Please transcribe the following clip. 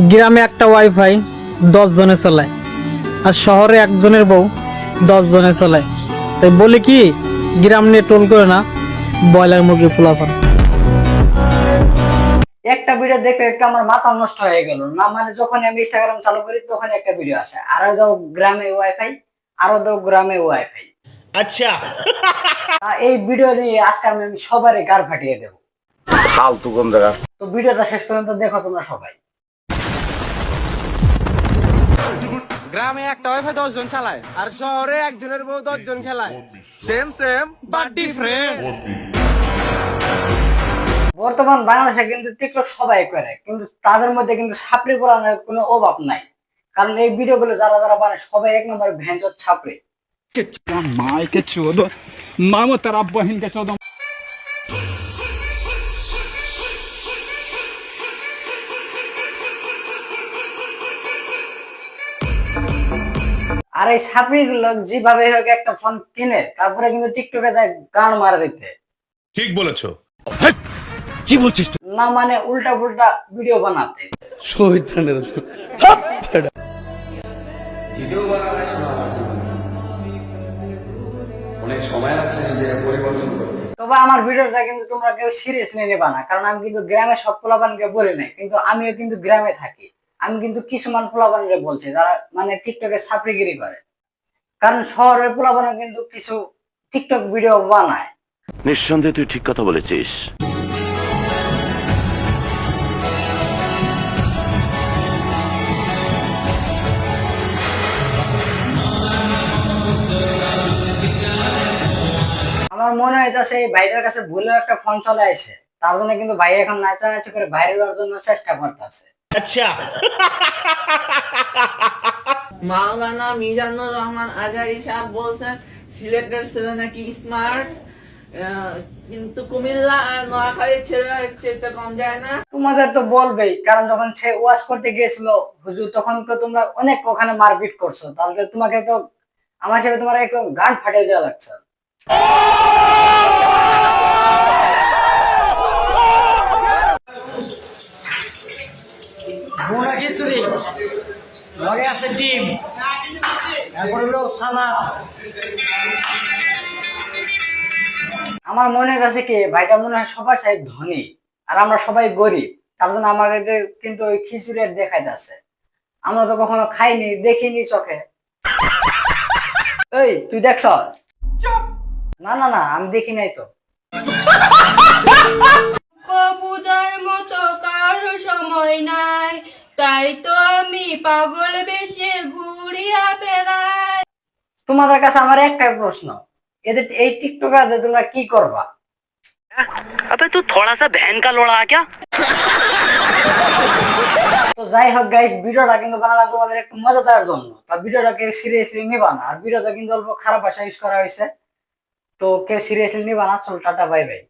গ্রামে একটা ওয়াইফাই দশ জনে চলায় আর শহরে একজনের বউ দশ জনে চলায়। তাই বলি কি গ্রাম নিয়ে টোল করে না ব্রয়লার মুরগি পোলাপান। একটা ভিডিও দেখে একটা আমার মাথা নষ্ট হয়ে গেল। না মানে যখন আমি ইনস্টাগ্রাম চালু করি তখন একটা ভিডিও আসে। আরও দাও গ্রামে ওয়াইফাই আরও দাও গ্রামে ওয়াইফাই। আচ্ছা। এই ভিডিও দিয়ে আজকে আমি সবারই গার ফাটিয়ে দেবো। ফালতু গন্ধ তো ভিডিওটা শেষ পর্যন্ত দেখো তোমরা সবাই। গ্রামে একটা ওয়াইফাই দশজন চালায় আর শহরে একজনের বউ দশজন খেলায়। সেম সেম বাট ডিফারেন্ট বর্তমান বাংলাদেশে কিন্তু টিকটক সবাই করে কিন্তু তাদের মধ্যে কিন্তু সাপড়ি পড়ানোর কোনো অভাব নাই। কারণ এই ভিডিও গুলো যারা যারা বানায় সবাই এক নম্বর ভেঞ্জর ছাপড়ে। মামো আর এই ছাপড়ি গুলো যেভাবে হোক একটা ফোন কিনে তারপরে কিন্তু টিকটকে যায় গান মারা দিতে ঠিক বলেছ। কি বলছিস না মানে উল্টা পুল্টা ভিডিও বানাতে দ্বিতীয়বার আলাদা শোনা আমার জীবনে অনেক সময় লাগছে নিজেকে পরিবর্তন করতে। তবে আমার ভিডিওটা কিন্তু তোমরা কেউ সিরিয়াসলি নেবা না কারণ আমি কিন্তু গ্রামে সব পোলাপানকে বলি নাই কিন্তু আমিও কিন্তু গ্রামে থাকি। আমি কিন্তু কিছুমান পোলাপানকে বলছি যারা মানে টিকটকে ছাপড়িগিরি করে। কারণ শহরের পোলাপান কিন্তু কিছু টিকটক ভিডিও বানায়। নিঃসন্দেহে তুই ঠিক কথা বলেছিস। আমার মনে হইতাছে এই ভাইটার কাছে ভুলেও একটা ফোন চলে আসে তার জন্য কিন্তু ভাই এখন নাচানাচি করে বাইরে যাওয়ার জন্য চেষ্টা করতেছে। আচ্ছা। মাওলানা মিজানুর রহমান আজারি সাহেব বলছেন সিলেটের ছেলে নাকি স্মার্ট কিন্তু কুমিল্লা আর নোয়াখালীর ছেলেরা চেতে কম যায় না। তোমাদের তো বলবেই কারণ যখন সে ওয়াশ করতে গিয়েছিল হুজুর তখন তো তোমরা অনেক ওখানে মারপিট করছ। তাহলে তোমাকে তো আমার সাথে তোমার একদম গান ফাটিয়ে দেওয়া লাগছে। খিচুড়ি লগে আছে ডিম। তারপর হলো সালাদ। আমার মনে কাছে কি ভাইটা মনে হয় সবার চাই ধনী আর আমরা সবাই গরিব তার জন্য আমাদের কিন্তু ওই খিচুড়ি দেখাই যাচ্ছে আমরা তো কখনো খাইনি দেখিনি চোখে। এই তুই দেখছস না না না আমি দেখি নাই তো। পূজার মতো কারও সময় নাই। তাই তো আমি পাগল বেশে ঘুরিয়া বেড়াই। তোমাদের কাছে আমার একটাই প্রশ্ন এদের এই টিকটকারদের তোমরা কি করবা? আবে তুই থোড়া সা ভ্যান কা লোড়া ক্যা তো যাই হোক গাইস ভিডিওটা কিন্তু বানালাম তোমাদের একটু মজা দেওয়ার জন্য। তা ভিডিওটাকে সিরিয়াসলি নিবা না আর ভিডিওটা কিন্তু অল্প খারাপ ভাষা ইউজ করা হয়েছে। তো কেউ সিরিয়াসলি নিবা না চল টাটা বাই বাই